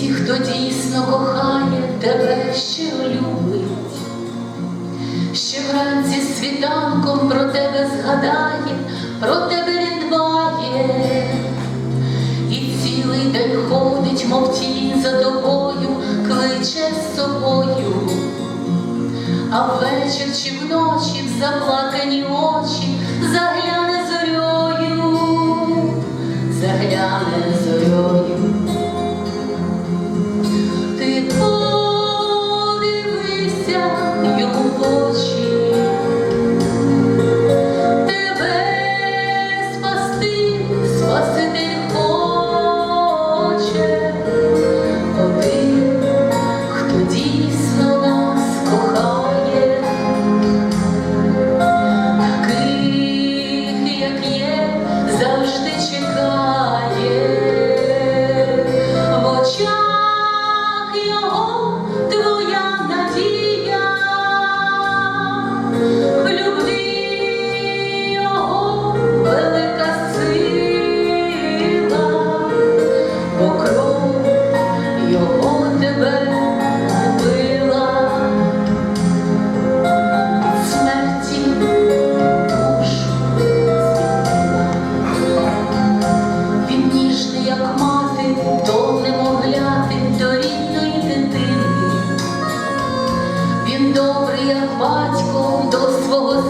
ті, хто дійсно кохає, тебе ще любить, ще вранці світанком про тебе згадає, про тебе він дбає, і цілий день ходить, мов тінь за тобою, кличе з собою, а ввечір чи вночі в заплакані очі загляне. свого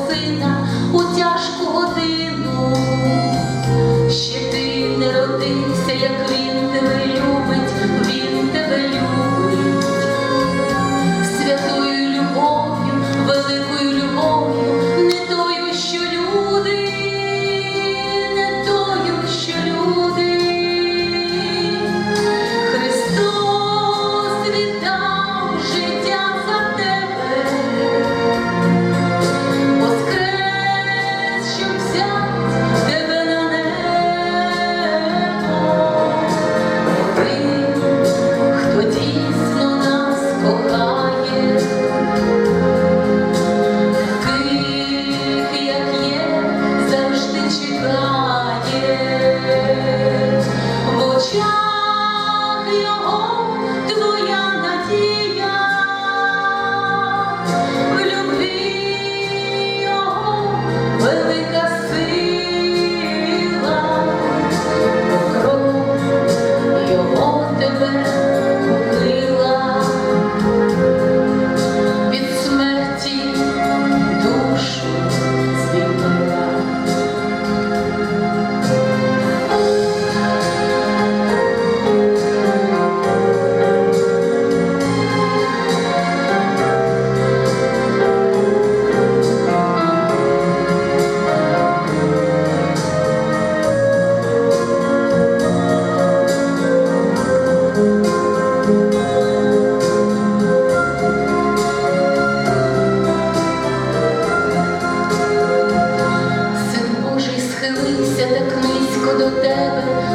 спустився так низько до тебе.